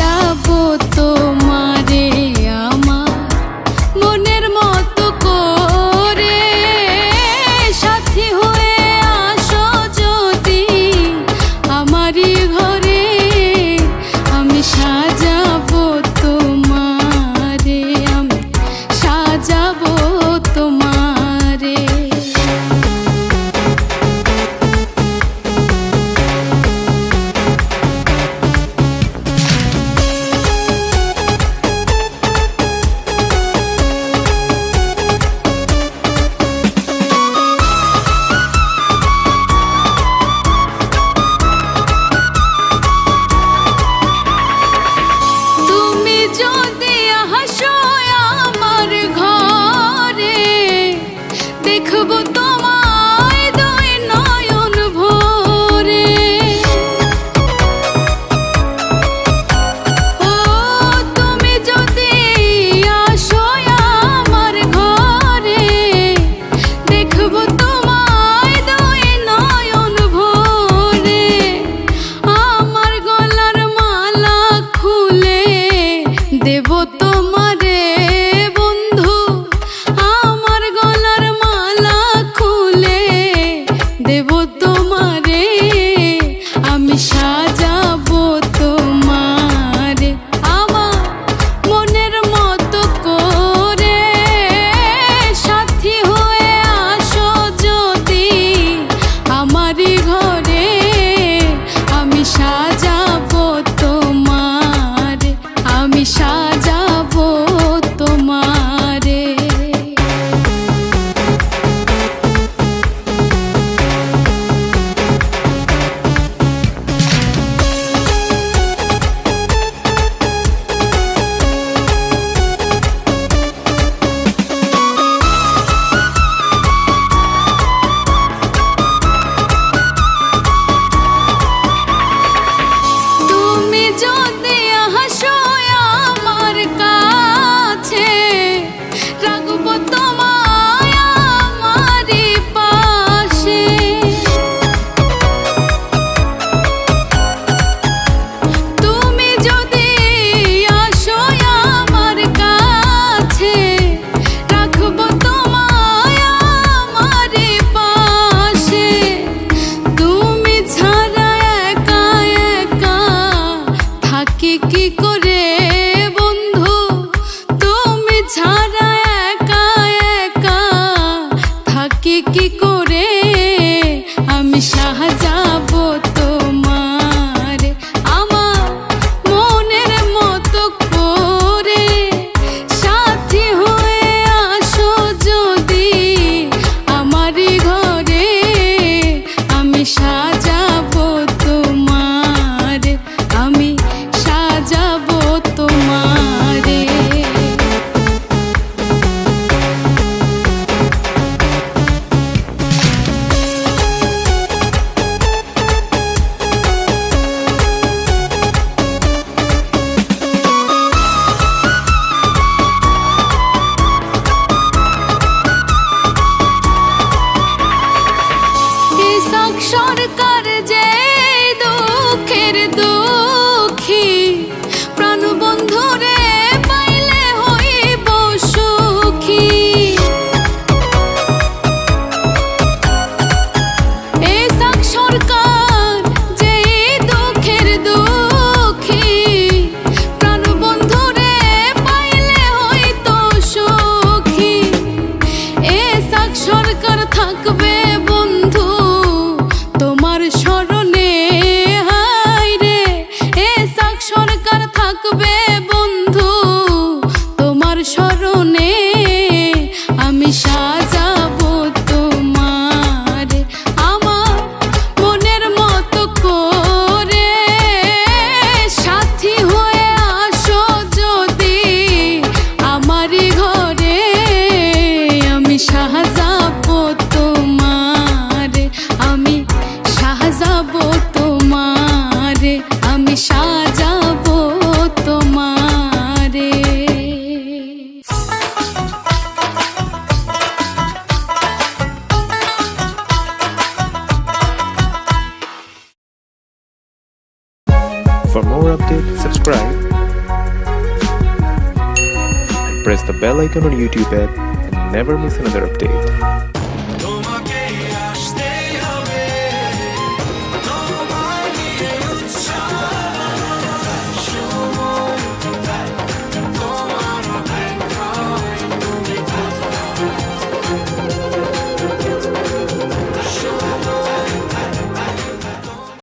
যাব তোমার দেখব তো কি করে বন্ধু? তুমি ছাড়া একা থাকি কি করে? আমি সাহায্য More updates, subscribe and press the bell icon on YouTube app and never miss another update.